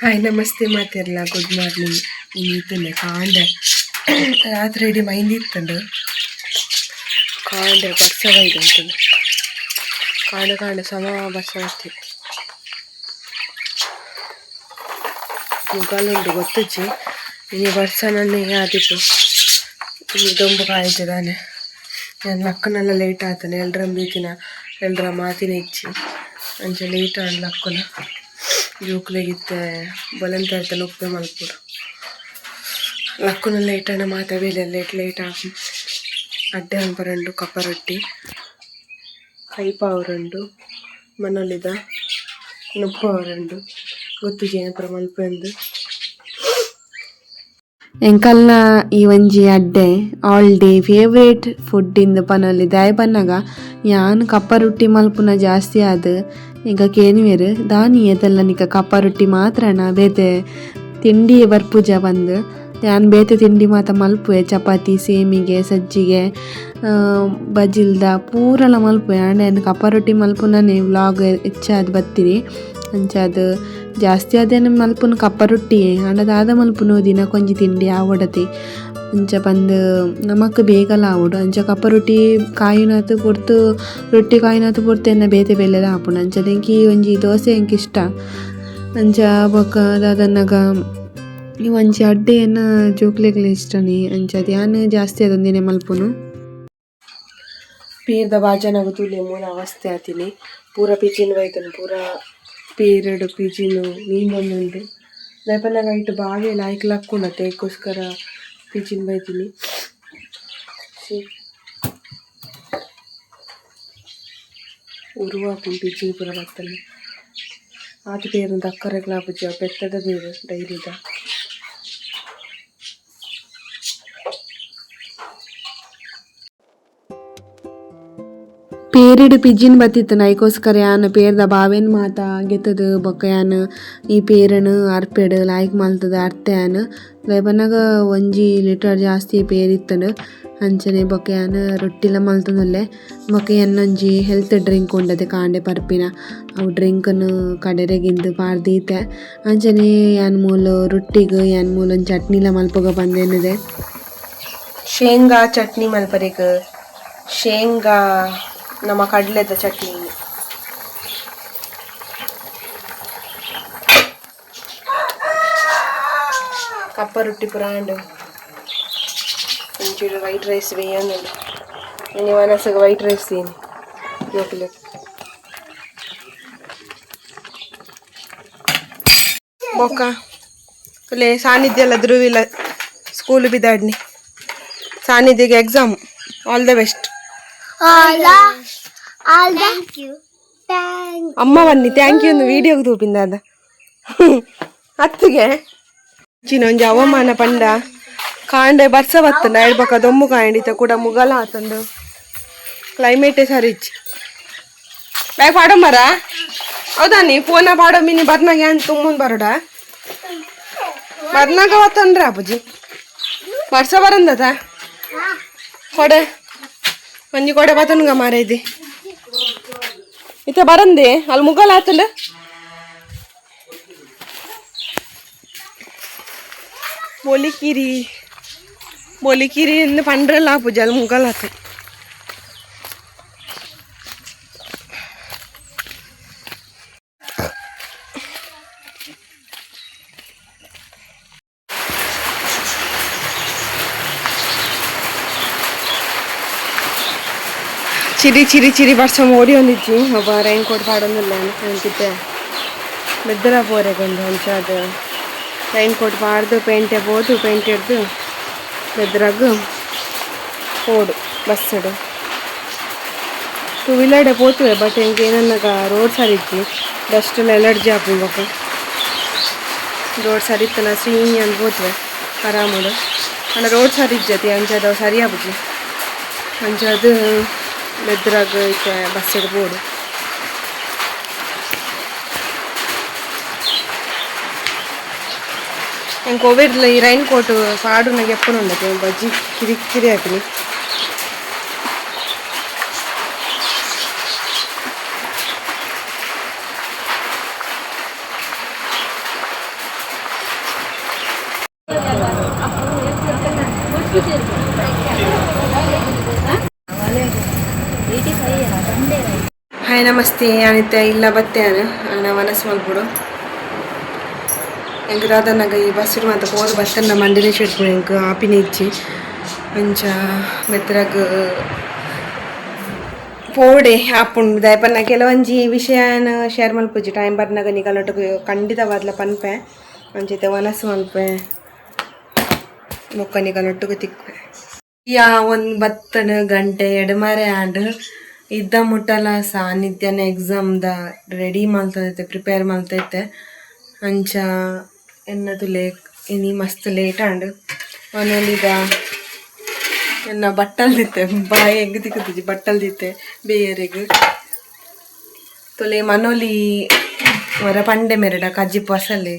Hi ನಮಸ್ತೆ ಮಾತಿರಲ್ಲ good morning ಇನ್ನಿತ್ತಲೆ ಕಾಂಡೆ, ರಾತ್ರಿ ಇಡೀ ಮೈಂದಿತ್ತಂಡು ಕಾಂಡೆ ಬರ್ಸವ ಇದೆ ಅಂತಂದು. ಕಾಂಡ ಕಾಂಡ, ಸಮ ಬರ್ಸವತ್ತಿ ಗೊತ್ತಿಜ್ಜಿ ಈ ಇನಿ ಬರ್ಸನನ್ನೇ ಆದಿತ್ತು ಇಲ್ಲಿ ದೊಂಬು ಕಾಯ್ತಿದ್ದಾನೆ ನನ್ನ ಅಕ್ಕನೆಲ್ಲ ಲೇಟ್ ಆತನೆ ಎಲ್ರ ಬೀತಿನ ಎಲ್ರ ಮಾತಿನ ಇಚ್ಚಿ ಅಂಚೆ ಲೇಟ್ ಆಡ್ ಲಕ್ಕನ ಜೋಕ್ಲೆಗಿತ್ತೆ ಬಲಂತ ಇರ್ತಾನೆ ಉಪ್ಪೆ ಮಲ್ಪುಡು ಲಕ್ಕುನ ಲೈಟ್ ಅಣ್ಣ ಮಾತಾವೇಲೆ ಲೇಟ್ ಲೈಟ್ ಆಗಿ ಅಡ್ಡೆ ಹಂಪರಂಡು ಕಪ್ಪ ರೊಟ್ಟಿ ಕೈಪಾವರಂಡು ಮನಲಿದ ನುಪ್ಪವರಂಡು ಗೊತ್ತು ಜೇನಪುರ ಮಲ್ಪೆಂದು ಎಂಕಲ್ನ ಈ ಒಂಜಿ ಅಡ್ಡೆ ಆಲ್ ಡೇ ಫೇವ್ರೇಟ್ ಫುಡ್ ಇಂದ್ ಪನೊಲಿ ದಾಯೆ ಪನ್ನಗ. ಯಾನ್ ಕಪ್ಪ ರೊಟ್ಟಿ ಮಲ್ಪುನ ಜಾಸ್ತಿ ಆದ್. ಈಗ ಕೇನಿವೆರ್ ದಾನಿ ಎದಲ್ಲ ನಿಕ ಕಪ್ಪ ರೊಟ್ಟಿ ಮಾತ್ರನ ಬೇತೆ ತಿಂಡಿ ಬರ್ಪೂಜ ಬಂದು. ಯಾನ್ ಬೇತೆ ತಿಂಡಿ ಮಾತ ಮಲ್ಪುವೆ, ಚಪಾತಿ, ಸೇಮಿಗೆ, ಸಜ್ಜಿಗೆ ಬಜಿಲ್ದ ಪೂರಲ ಮಲ್ಪುವೆ. ಆಂಡ ಕಪ್ಪ ರೊಟ್ಟಿ ಮಲ್ಪುನನೆ ವ್ಲಾಗ್ ಹೆಚ್ಚಾದ್ ಬತ್ತಿರಿ. ಅಂಚಾದ್ ಜಾಸ್ತಿ ಅದೇನು ಮಲ್ಪುನ ಕಪ್ಪ ರೊಟ್ಟಿ ಅಂಡದಾದ ಮಲ್ಪುನ ದಿನ ಕೊಂಜಿ ತಿಂಡಿ ಆವಡತಿ ಅಂಚ ಬಂದು ನಮಕ್ ಬೇಗಲ ಆವಡು ಅಂಚ ಕಪ್ಪ ರೊಟ್ಟಿ ಕಾಯಿನಾತು ಪೊರ್ತು ರೊಟ್ಟಿ ಕಾಯಿನಾತು ಪೊರ್ತು ಎನ್ನ ಬೇತೆ ಬೆಲೆದ ಆಪುಂಡು ಅಂಚ ಈ ಒಂಜಿ ದೋಸೆ ಎಂಕ್ ಇಷ್ಟ. ಅಂಚ ಬೊಕ ದಾದನ್ನಗ ಈ ಒಂಜಿ ಅಡ್ಡೆಯನ್ನು ಜೋಕ್ಲೆಗ್ಲ ಇಷ್ಟನಿ. ಅಂಚ ಯಾನು ಜಾಸ್ತಿ ಅದೊಂದಿನ ಮಲ್ಪುನು. ಪೀರ್ದ ಬಾಜನಾಗ ತುಲಿ ಮೂಲ ಅವಸ್ಥೆ ಆತೀನಿ. ಪೂರ ಪಿಚಿನ್ ಬೈತನು ಪೂರ ಪಿಚಿನು ನೀಂದೊಂದುಂಡು ಲೆಪನಾಗ ಇಟ್ಟು ಬಾವಿ ಲಾಯ್ಕ್ ಲಕ್ಕುಂಡ ತೇಕೋಸ್ಕರ ಪಿಜಿನ್ ಬೈತೀನಿ. ಉರುವಾ ಪಿಜಿನ್ ಪೂರ ಬರ್ತನೆ ಆತು ಬೇರೆ ಅಕ್ಕರೆಗಳ ಆಪುಜ ಬೆತ್ತದ ಬೇರೆ ಡೈರಿದ. ಪೇರಿಡ್ ಪಿಜಿನ್ ಬತ್ತಿತ್ತು ನೈಕೋಸ್ಕರ ಯಾನ್, ಪೇರ್ದ ಬಾವೇನ್ ಮಾತ ಗೆತ್ತದ ಬೊಕ್ಕ ಈ ಪೇರನ್ ಅರ್ಪೆಡ್ ಲಾಯ್ಕ್ ಮಲ್ತದ ಅರ್ಥ ಯಾನ್. ಒಂಜಿ ಲೀಟರ್ ಜಾಸ್ತಿ ಪೇರಿತ್ತಂಡ್ ಅಂಚನೆ ಬೊಕ್ಕ ಯಾನ್ ರೊಟ್ಟಿಲ ಮಲ್ತುನುಲ್ಲೆ ಬೊಕ್ಕ ಎನ್ನೊಂಜಿ ಹೆಲ್ತ್ ಡ್ರಿಂಕ್ ಉಂಡದೆ ಕಾಂಡೆ ಪರ್ಪಿನ, ಅವು ಡ್ರಿಂಕನ್ನು ಕಡೆರೆಗಿಂದು ಪಾರ್ದೀತೆ. ಅಂಚನೆ ಯಾನ್ ಮೂಲ ರೊಟ್ಟಿಗ್, ಯಾನ್ ಒಂಜಿ ಚಟ್ನಿಲ ಮಲ್ಪಗ ಬಂದೇನಿದೆ. ಶೇಂಗಾ ಚಟ್ನಿ ಮಲ್ಪರಿಗ. ಶೇಂಗಾ ನಮ್ಮ ಕಡ್ಲೆದ ಚಟ್ನಿ ಕಪ್ಪ ರೊಟ್ಟಿ ಪುರಾಂಡ್ ಒಂಚೂರು ವೈಟ್ ರೈಸ್ ಬೇಯಂದುಂಡು ಇನ್ನು ಮನಸ್ಸಿಗೆ ವೈಟ್ ರೈಸ್ತೀನಿ ಜೋಕುಲೆ ಬೊಕ್ಕ ಅಲ್ಲೇ ಸಾನ್ನಿಧ್ಯ ಎಲ್ಲ ಧ್ರುವಿಲ್ಲ ಸ್ಕೂಲ್ ಬಿದ್ದಾಡ್ನಿ ಸಾನ್ನಿಧ್ಯಗೆ ಎಕ್ಸಾಮ್ ಆಲ್ ದ ಬೆಸ್ಟ್ ಅಮ್ಮ ಬನ್ನಿ ಥ್ಯಾಂಕ್ ಯು ಒಂದು ವಿಡಿಯೋಗೆ ತೂಪಿಂದ ಅದ. ಅತ್ತಿಗೆ. ಚಿನ್ನ ಒಂಜಿ ಅವಮಾನ ಪಂಡ. ಕಾಂಡೆ ಬರ್ಸ ಬತ್ತಂಡ ಹೇಳ್ಬೇಕ ದೊಮ್ಮು ಕಾಂಡಿತ ಕೂಡ ಮುಗಲ ಆತಂದು ಕ್ಲೈಮೇಟೇ ಸರಿ ಇಚ್ಚಿ. ಬ್ಯಾಗ್ ಪಾಡಂಬರ ಹೌದಾ ನೀ? ಫೋನ ಪಾಡೋ ಮಿನಿ ಬರ್ನಾಗ ಏನ್ ತುಂಬ ಬರೋಡ? ಬರ್ನಾಗ ಅವತ್ತಂದ್ರ ಅಪ್ಪುಜಿ? ಬರ್ಸ ಬರಂದದ? ಕೊಡೆ ಒಂಜಿ ಕೊಡೆ ಬತನ್ಗ ಮಾರೈದಿ ಇತ್ತ ಬರಂದೆ ಅಲ್ಲಿ ಮುಗಲ್ ಆತಂಡ ಮೊಲಿಕಿರಿ ಮೊಲಿಕಿರಿ ಎಂದು ಪಂಡ್ರಲ್ಲ ಪೂಜೆ ಅಲ್ಲಿ ಮುಗಲ್ ಆತ ಚಿರಿ ಚಿರಿ ಚಿರಿ ಬರ್ಸ ಓಡಿ ಒಂದಿಜ್ಜಿ ಒಬ್ಬ ರೈನ್ ಕೋಟ್ ಪಾಡೊಂದಿಲ್ಲ ಅಂತಿದ್ದೆ ಬೆದ್ದರ ಪೋರೆಗೊಂದು ಅಂಚಾದ ರೈನ್ ಕೋಟ್ ಪಾಡ್ದು ಪೇಂಟೆ ಪೋದು ಪೇಂಟ್ ಹಿಡ್ದು ಬೆದ್ರಾಗ ಓಡು ಬಸ್ಸಡು ಟೂ ವೀಲರ್ಡೆ ಪೋತುವೆ ಬಟ್ ಹೆಂಗೆ ಏನನ್ನಾಗ ರೋಡ್ ಸರಿಜ್ಜಿ ಡಸ್ಟ್ ಎಲರ್ಜಿ ಹಾಕ್ಬೇಕು ರೋಡ್ ಸರಿತ್ತನ ಸೀನಿ ಅಂತ ಪೋತುವೆ ಆರಾಮುಡು ಅಣ್ಣ ರೋಡ್ ಸರಿಜ್ಜತಿ ಅಂಚದ ಸರಿ ಆಪುಜಿ ಅಂಚದು ಬೆದ್ರಾಗ ಈಚೆ ಬಸ್ ಇಡ್ಬೋದು ಹೆಂಗೆ ಕೋವಿಡ್ ಈ ರೈನ್ ಕೋಟ್ ಪಾಡು ನನಗೆ ಎಪ್ಪನು ఉండదు ಬಜ್ಜಿ ಕಿರಿ ಕಿರಿ ಹಾಕಿನಿ ನಮಸ್ತೆ ಅನಿತ್ಯ ಇಲ್ಲ, ಬತ್ತೆ ನಾನು. ಮನಸ್ಸು ಮಾಡ್ಬಿಡು. ಎಂಕ್ ದಾದನಾಗ ಈ ಬಸ್ರು ಮಾತ ಪೋದು ನಮ್ಮ ಮಂಡಿನ ಚೆಟ್ಪು ಹೆಂಗೆ ಆಪಿನ ಇಚ್ಚಿ. ಅಂಚ, ಮೆತ್ತರಾಗ, ಪೋಡೆ ಆಪುಂಡು ದಯಪನ್ನ ಕೆಲವೊಂಜಿ ವಿಷಯನ ಶೇರ್ ಮಲ್ಪುಜಿ ಟೈಮ್ ಬರ್ನಾಗ ನಿಗಲೊಟ್ಟಿಗೆ ಖಂಡಿತವಾದ್ಲ ಪನ್ಪೆ. ಅಂಚೈತೆ ಮನಸ್ಸು ಮಲ್ಪೆ ಮೊಕ್ಕ ನಿಗಲೊಟ್ಟಿಗೆ ತಿಕ್ಪೆ. ಯಾ, ಒಂದು ಬತ್ತನ ಗಂಟೆ ಎಡಮಾರೆ ಆಂಡ್ ಇದ್ದ ಮುಟ್ಟಲ ಸಾನ್ನಿಧ್ಯನ ಎಕ್ಸಾಮ್ದ ರೆಡಿ ಮಾಡ್ತೈತೆ ಪ್ರಿಪೇರ್ ಮಾಡ್ತೈತೆ. ಅಂಚ ಎನ್ನದು ಲೇಕ್ ಇನಿ ಮಸ್ತ್ ಲೇಟ್ ಆಂಡ್ ಮನೇಲಿದ ಎನ್ನ ಬಟ್ಟಲ್ ದಿತ್ತೆ ಬಾಯಿ ಎಗ್ ತಿಕ್ಕತಿಜಿ ಬಟ್ಟಲ್ ದಿತ್ತೆ ಬೇರೆಗ್. ತೊಲೆ ಮನೋಲಿ ಮರ ಪಂಡೆ ಮೆರಡ, ಕಜ್ಜಿ ಪಸಲೆ,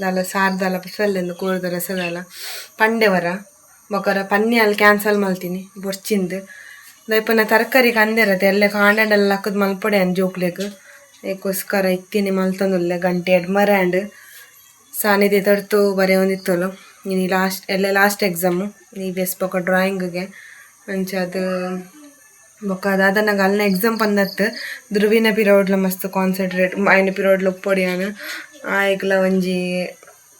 ದಾಲ ಸಾರ್ದಾಲ ಪಸಲೆಂದು ಕೂರ್ದ ರಸದಾಲ. ಪಂಡೆ ವರ, ಮೊಕರ ಪನ್ನಿ ಅಲ್ಲಿ ಕ್ಯಾನ್ಸಲ್ ಮಲ್ತೀನಿ ಬೊರ್ಚಿಂದು. ದಯಪನ ತರಕಾರಿ ಕಂದಿರತ್ತೆ ಎಲ್ಲ ಕಾಂಡೆಲ್ಲ ಹಾಕದ್ ಮಲ್ಪಡೆ ಅನ್ ಜೋಕ್ಲೆಗ್ ಏಕೋಸ್ಕರ ಇತ್ತೀನಿ ಮಲ್ತೊಂದುಲ್ಲೆ ಗಂಟೆ ಎಡ್ ಸಾನಿದೆ ತಡ್ತು ಬರೆ ಒಂದಿತ್ತಲು ನೀನು ಲಾಸ್ಟ್ ಎಲ್ಲ ಲಾಸ್ಟ್ ಎಕ್ಸಾಮು ನೀ ಬೆಸ್ ಬೊಕ ಡ್ರಾಯಿಂಗ್ಗೆ ಅಂಚ ಅದು ಬೊಕ ಅದಾದ ಅಲ್ನ ಎಕ್ಸಾಮ್ ಬಂದತ್ತು ಧ್ರುವಿನ ಪಿರೋಡ್ಲ ಮಸ್ತ್ ಕಾನ್ಸಂಟ್ರೇಟ್ ಆಯ್ನ ಪಿರೋಡ್ಲ ಉಪ್ಪೊಡಿಯಾನ ಆಯ್ಕಲ ಒಂಜಿ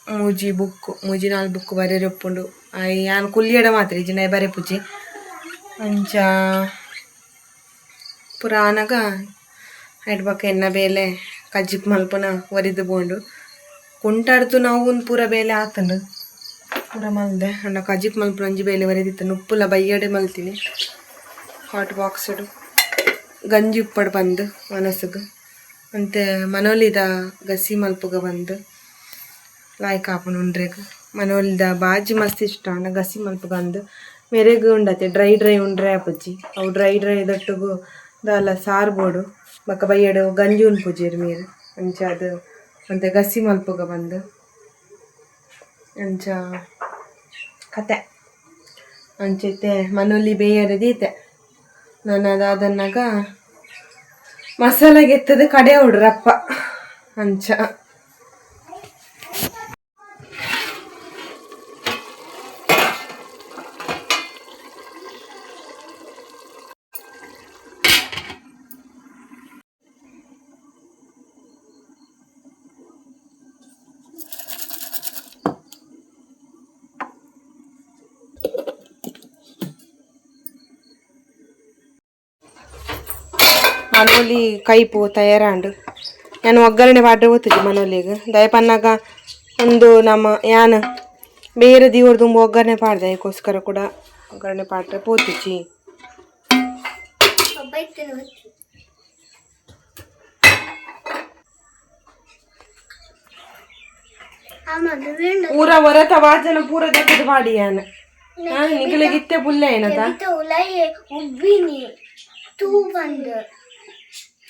ಮೂಜಿ ಬುಕ್ ಮೂಜಿ ನಾಲ್ ಬುಕ್ ಬರೆರಿ ಒಪ್ಪುಂಡು ಆಯ್ ಯಾನ್ ಕುಲ್ಲಿಯಡ ಮಾತ್ರ ಇಜ್ಜಿನ ಬರೆ ಪುಜಿ ಅಂಚ ಪುರಾನಗ ಹೈಡ್ಬಕ ಎನ್ನ ಬೇಲೆ ಕಜ್ಜಿಪ್ ಮಲ್ಪನ ಒರಿದು ಬೋಂಡು. ಕುಂಟಾಡ್ತು ನಾವು ಒಂದು ಪೂರ ಬೇಲೆ ಆತನು ಪೂರ ಮಲ್ದೆ. ಅಣ್ಣ ಕಜಿಪ್ ಮಲ್ಪನ ಅಂಜಿ ಬೇಲೆ ಒರೆದಿತ್ತು. ಉಪ್ಪುಲ ಬೈಯಡೆ ಮಲ್ತೀನಿ. ಹಾಟ್ ಬಾಕ್ಸ್ಡು ಗಂಜಿ ಉಪ್ಪಡ್ ಬಂದು ಮನಸ್ಸಿಗೆ. ಅಂತೆ ಮನೋಲಿದ ಗಸಿ ಮಲ್ಪುಗ ಬಂದು. ಲಾಯ್ಕ್ ಆಪುಂಡು ಉಂಡ್ರೆಗ್. ಮನೋಲಿದ ಬಾಜಿ ಮಸ್ತ್ ಇಷ್ಟ. ಅಣ್ಣ ಗಸಿ ಮಲ್ಪುಗ ಅಂದು. ಮೆರೆಗ್ ಉಂಡತೆ ಡ್ರೈ ಡ್ರೈ ಉಂಡ್ರೆ ಆಪುಜಿ ಅವು ಡ್ರೈ ಡ್ರೈ ದೊಟ್ಟುಗು ದಾಲ ಸಾರ್ಬೋಡು ಬಕ್ಕ ಬೈಯಡು ಗಂಜಿ ಪೂಜೆರು ಮೀರು ಅಂಚ ಅದು ಅಂತ ಗಸಿ ಮಲ್ಪುಗ ಬಂದು. ಅಂಚ ಕತೆ. ಅಂಚೈತೆ ಮನೋಲಿ ಬೇಯರದೀತೆ ನಾನು ಅದಾದನ್ನಾಗ ಮಸಾಲೆಗೆ ಎತ್ತದ ಕಡೆ ಹುಡ್ರಪ್ಪ. ಅಂಚ ಮನೋಲಿ ಕೈಪು ತಯಾರಾಂಡು. ನಾನು ಒಗ್ಗರಣೆ ಪಾಡ್ರೆ ಓದ್ತಿದ್ದೆ ಮನೋಲಿಗೆ ದಯಪನ್ನಾಗ ಒಂದು ನಮ್ಮ ಯಾನ ಬೇರೆ ದಿವರ ತುಂಬ ಒಗ್ಗರಣೆ ಪಾಡ್ದೆ ಅದಕ್ಕೋಸ್ಕರ ಕೂಡ ಒಗ್ಗರಣೆ ಪಾಡ್ರೆ ಪೋತಿಚ್ಚಿ ಪೂರ ಹೊರತ ವಾಜನ ಪೂರ ದಕ್ಕದು ಪಾಡಿ ಯಾನ. ನಿಖಿಲಿಗೆ ಇತ್ತೆ ಪುಲ್ಲೆ ಏನದ? ಉಲಯೆ, ಉಬ್ಬಿನಿ, ತೂ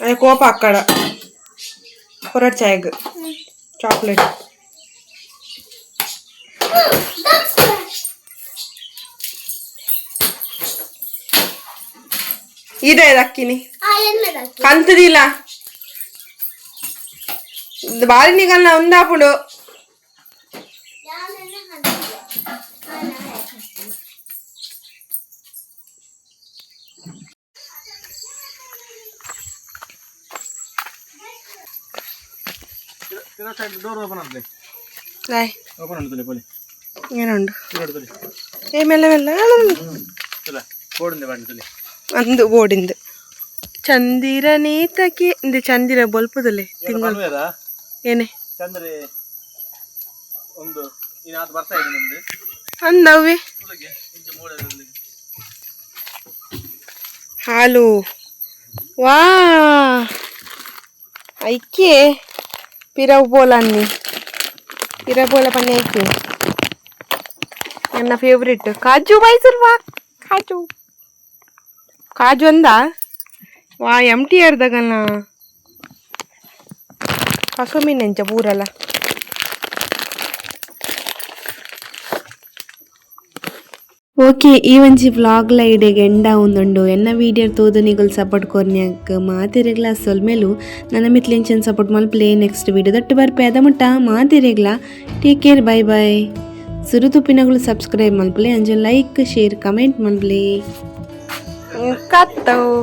ಅದೇ ಕೋಪ ಅಕ್ಕಡ ಕೊರಡ್ ಚಾಯ್ಗ್ ಚಾಕ್ಲೇಟ್ ಇದೆ ಅಕ್ಕಿನಿ ಆ ಎನ್ನದಕ್ಕೆ ಕಂತದಿಲ್ಲ ಬಾರಿ ನಿಗಲ್ಲ ಒಂದಾಪುಡು ಅಂದು ಚಂದಿರ ನೇತಕ್ಕೆ ಇಂದು ಚಂದಿರ ಬಲ್ಪದಲ್ಲಿ ತಿಂಗಳು ಏನೇ ಚಂದ್ರೆ ಒಂದು ಬರ್ತಾ ಇದೆ ನಿಮ್ದು ಹಾಲು ವಾ ಐಕೆ ಪಿರವು ಬೋಲ ಅನ್ನಿ ಪಿರ ಬೋಲ ಪನ್ನೆ ಐಕೆ ನನ್ನ ಫೇವ್ರೆಟ್ ಕಾಜು ಮೈಸೂರು ವಾ ಕಾಜು ಕಾಜು ಅಂದ ವಾ ಓಕೆ ಈ ಒಂಜಿ ಲೈಡ್ ಇಡೆಗೆ ಎಂಡ ಉಂದುಂಡು ಎನ್ನ ವೀಡಿಯೋ ತೋದು ನಿಗುಲ್ ಸಪೋರ್ಟ್ ಕೊರ್ನ್ಯಾಕ್ ಮಾತಿರೆಗ್ಲ ಸೊಲ್ಮೇಲು ನನ್ನ ಮಿತ್ಲಿಂಚನ್ ಸಪೋರ್ಟ್ ಮಲ್ಪ್ಲೆ ನೆಕ್ಸ್ಟ್ ವೀಡಿಯೋ ದಟ್ಟು ಬರ್ಪೆ ಅದ ಮುಟ್ಟ ಮಾತಿರೆಗ್ಲ ಟೇಕ್ ಕೇರ್ ಬೈ ಬೈ ಸುರುತುಪ್ಪಿನಗಳು ಸಬ್ಸ್ಕ್ರೈಬ್ ಮಲ್ಪ್ಲೆ ಅಂಜ ಲೈಕ್ ಶೇರ್ ಕಮೆಂಟ್ ಮಲ್ಪ್ಲೆ ಕತ್ತವು